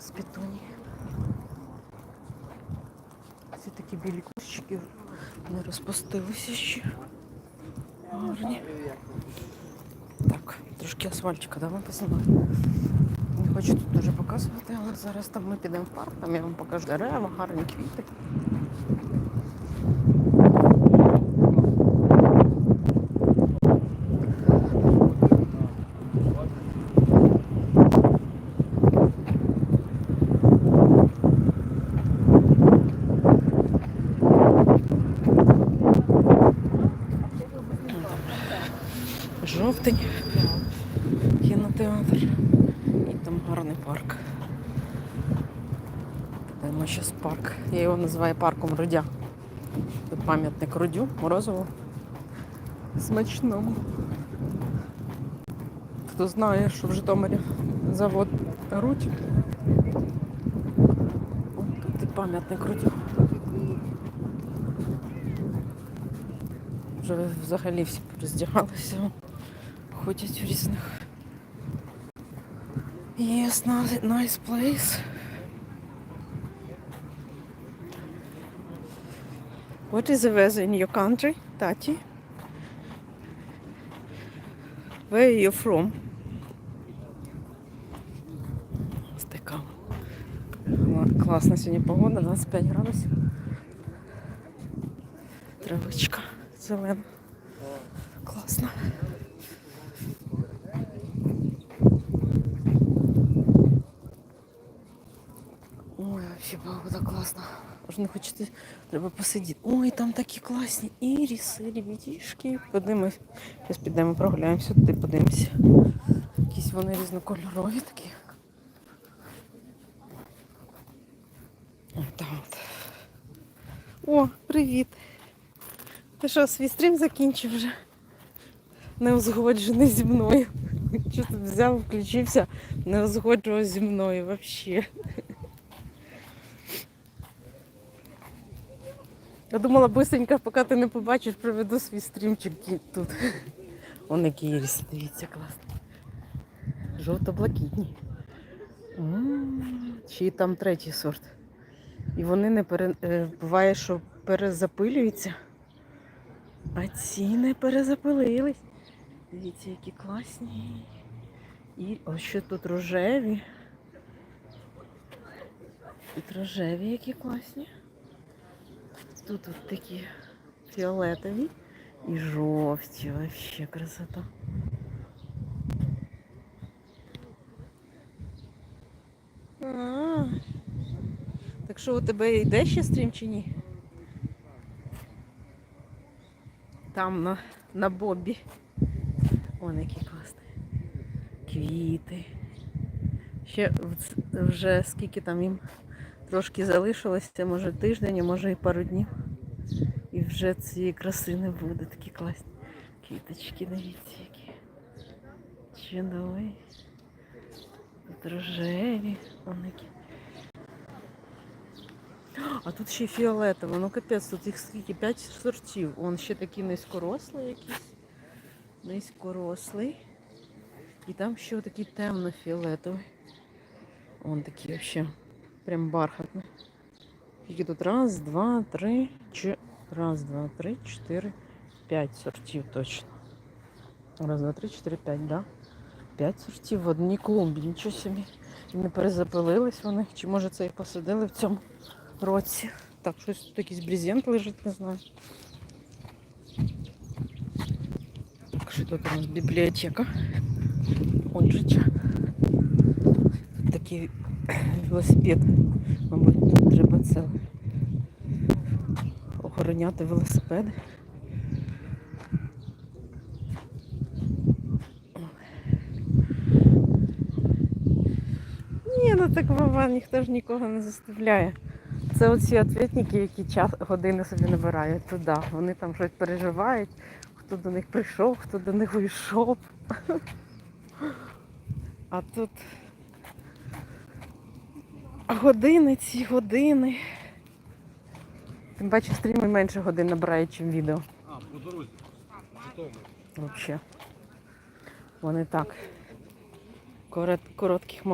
з пітуні. Ці такі білі кущики не розпустилися ще. Гарні. Так, трошки асфальтика давай познімаю. Не хочу тут дуже показувати, але зараз там ми підемо в парк, там я вам покажу дерева, гарні квіти. Жовтень, кінотеатр і там гарний парк. Йдемо зараз парк. Я його називаю парком Рудя. Тут пам'ятник Рудю, Морозову. Смачному. Хто знає, що в Житомирі завод Рудь. Тут і пам'ятник Рудю. Вже взагалі всі роздягалися. Ходять в. Yes, nice- place. What is the weather in your country, Tati? Where are you from? Така. Класна сьогодні погода, 25 градусів. Травичка зелена. Класно. Вообще погода класна. Не хочете, треба посидіти. Ой, там такі класні іріси, ребятішки. Подивимось. Зараз підемо прогуляємося, туди подивимося. Якісь вони різнокольорові такі. От. О, привіт. Ти що, свій стрім закінчив вже? Не узгоджений зі мною. Що ти взяв, включився, не узгоджував зі мною взагалі. Я думала, быстренько, поки ти не побачиш, проведу свій стрімчик тут. Вон які іріси, дивіться, класно. Жовто-блакитні. Чи там третій сорт. І вони не пере... е, буває, що перезапилюються. А ці не перезапилились. Дивіться, які класні. І ось ще тут рожеві. Тут рожеві, які класні. Тут от такі фіолетові і жовті. Вообще красота. А, Так що у тебе йде ще стрім? Там на, на Бобі. Вон які класні. Квіти. Ще вже скільки там їм трошки залишилося, може тиждень, може і пару днів. І вже цієї краси не буде. Такі класні квіточки, дивіться, які. Чудові. Тут рожеві. Які. А тут ще фіолетово. Ну капець, тут їх скільки? П'ять сортів. Он ще такий низькорослий якийсь. Низькорослий. І там ще такий темно-фіолетовий. Он такий вообще прям бархатний. Скільки тут? Раз, два, три, чи... Раз, два, три, чотири, п'ять сортів точно. Раз, два, три, чотири, п'ять, да? П'ять сортів в одній клумбі, нічого собі. Не перезапилились вони. Чи може це і посадили в цьому році. Так, щось тут якийсь брезент лежить, не знаю. Так, що тут у нас бібліотека. Отже, такий велосипед. Мабуть, тут треба це охороняти велосипеди. Ні, ну так баба, ніхто ж нікого не заставляє. Це оці ответники, які час години собі набирають туди. Вони там щось переживають, хто до них прийшов, хто до них уйшов. А тут години ці години. Тим бачу, стріми менше годин набирає, ніж відео. А, по дорозі. Взагалі. Вони так. Корот, коротких моментів.